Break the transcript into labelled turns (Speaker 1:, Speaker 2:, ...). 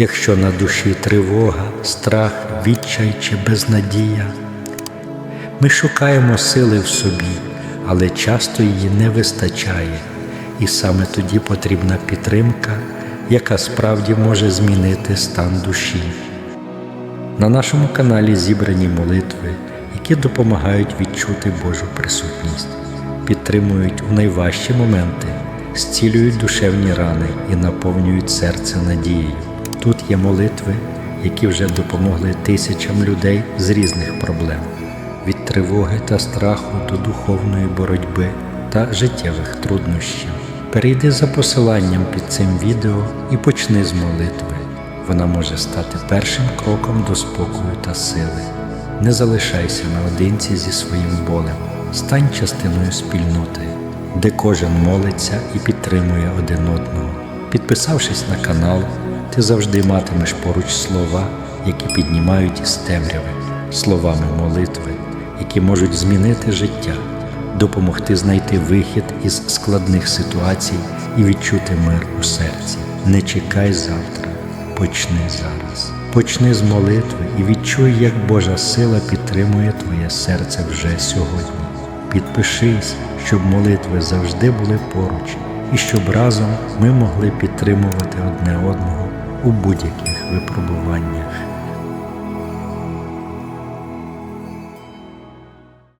Speaker 1: Якщо на душі тривога, страх, відчай чи безнадія, ми шукаємо сили в собі, але часто її не вистачає, і саме тоді потрібна підтримка, яка справді може змінити стан душі. На нашому каналі зібрані молитви, які допомагають відчути Божу присутність, підтримують у найважчі моменти, зцілюють душевні рани і наповнюють серце надією. Тут є молитви, які вже допомогли тисячам людей з різних проблем від тривоги та страху до духовної боротьби та життєвих труднощів. Перейди за посиланням під цим відео і почни з молитви. Вона може стати першим кроком до спокою та сили. Не залишайся наодинці зі своїм болем, стань частиною спільноти, де кожен молиться і підтримує один одного. Підписавшись на канал, ти завжди матимеш поруч слова, які піднімають із темряви, словами молитви, які можуть змінити життя, допомогти знайти вихід із складних ситуацій і відчути мир у серці. Не чекай завтра, почни зараз. Почни з молитви і відчуй, як Божа сила підтримує твоє серце вже сьогодні. Підпишись, щоб молитви завжди були поруч, і щоб разом ми могли підтримувати одне одного у будь-яких випробуваннях.